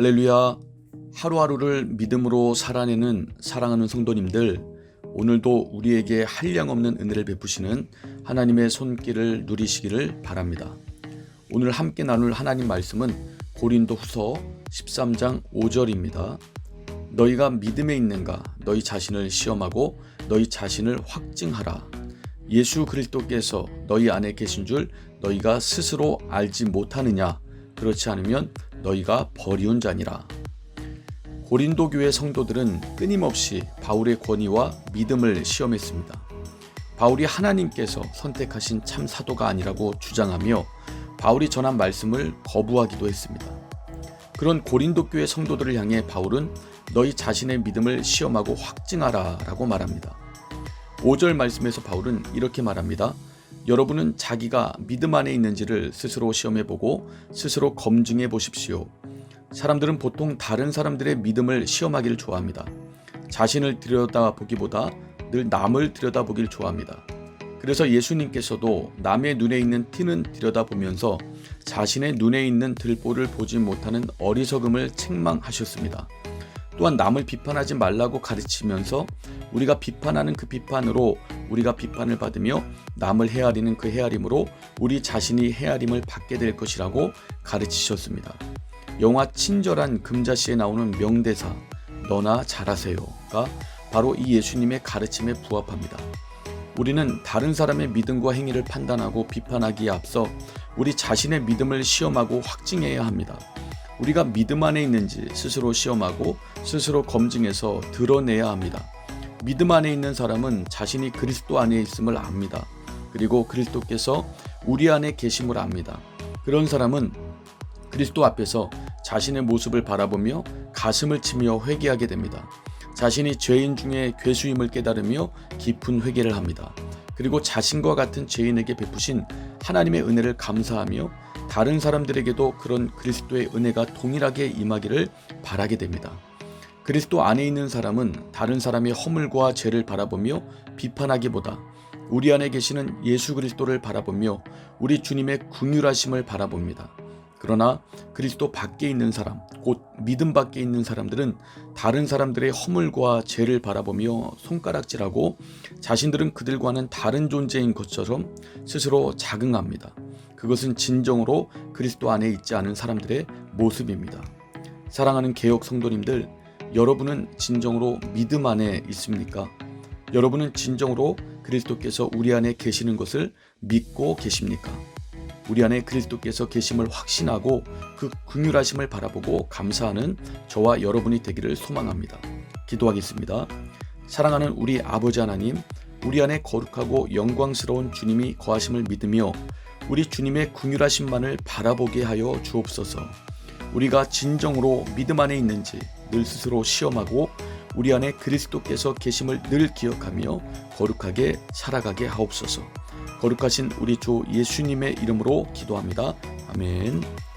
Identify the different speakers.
Speaker 1: 할렐루야. 하루하루를 믿음으로 살아내는 사랑하는 성도님들, 오늘도 우리에게 한량없는 은혜를 베푸시는 하나님의 손길을 누리시기를 바랍니다. 오늘 함께 나눌 하나님 말씀은 고린도 후서 13장 5절입니다. 너희가 믿음에 있는가 너희 자신을 시험하고 너희 자신을 확증하라. 예수 그리스도께서 너희 안에 계신 줄 너희가 스스로 알지 못하느냐? 그렇지 않으면 너희가 버리운 자니라. 고린도 교회 성도들은 끊임없이 바울의 권위와 믿음을 시험했습니다. 바울이 하나님께서 선택하신 참 사도가 아니라고 주장하며 바울이 전한 말씀을 거부하기도 했습니다. 그런 고린도 교회 성도들을 향해 바울은 너희 자신의 믿음을 시험하고 확증하라 라고 말합니다. 5절 말씀에서 바울은 이렇게 말합니다. 여러분은 자기가 믿음 안에 있는지를 스스로 시험해 보고 스스로 검증해 보십시오. 사람들은 보통 다른 사람들의 믿음을 시험하기를 좋아합니다. 자신을 들여다보기보다 늘 남을 들여다보길 좋아합니다. 그래서 예수님께서도 남의 눈에 있는 티는 들여다보면서 자신의 눈에 있는 들보를 보지 못하는 어리석음을 책망하셨습니다. 또한 남을 비판하지 말라고 가르치면서 우리가 비판하는 그 비판으로 우리가 비판을 받으며 남을 헤아리는 그 헤아림으로 우리 자신이 헤아림을 받게 될 것이라고 가르치셨습니다. 영화 친절한 금자씨에 나오는 명대사 너나 잘하세요가 바로 이 예수님의 가르침에 부합합니다. 우리는 다른 사람의 믿음과 행위를 판단하고 비판하기에 앞서 우리 자신의 믿음을 시험하고 확증해야 합니다. 우리가 믿음 안에 있는지 스스로 시험하고 스스로 검증해서 드러내야 합니다. 믿음 안에 있는 사람은 자신이 그리스도 안에 있음을 압니다. 그리고 그리스도께서 우리 안에 계심을 압니다. 그런 사람은 그리스도 앞에서 자신의 모습을 바라보며 가슴을 치며 회개하게 됩니다. 자신이 죄인 중에 괴수임을 깨달으며 깊은 회개를 합니다. 그리고 자신과 같은 죄인에게 베푸신 하나님의 은혜를 감사하며 다른 사람들에게도 그런 그리스도의 은혜가 동일하게 임하기를 바라게 됩니다. 그리스도 안에 있는 사람은 다른 사람의 허물과 죄를 바라보며 비판하기보다 우리 안에 계시는 예수 그리스도를 바라보며 우리 주님의 궁휼하심을 바라봅니다. 그러나 그리스도 밖에 있는 사람, 곧 믿음 밖에 있는 사람들은 다른 사람들의 허물과 죄를 바라보며 손가락질하고 자신들은 그들과는 다른 존재인 것처럼 스스로 자긍합니다. 그것은 진정으로 그리스도 안에 있지 않은 사람들의 모습입니다. 사랑하는 개혁 성도님들, 여러분은 진정으로 믿음 안에 있습니까? 여러분은 진정으로 그리스도께서 우리 안에 계시는 것을 믿고 계십니까? 우리 안에 그리스도께서 계심을 확신하고 그 긍휼하심을 바라보고 감사하는 저와 여러분이 되기를 소망합니다. 기도하겠습니다. 사랑하는 우리 아버지 하나님, 우리 안에 거룩하고 영광스러운 주님이 거하심을 믿으며 우리 주님의 긍휼하심만을 바라보게 하여 주옵소서. 우리가 진정으로 믿음 안에 있는지 늘 스스로 시험하고 우리 안에 그리스도께서 계심을 늘 기억하며 거룩하게 살아가게 하옵소서. 거룩하신 우리 주 예수님의 이름으로 기도합니다. 아멘.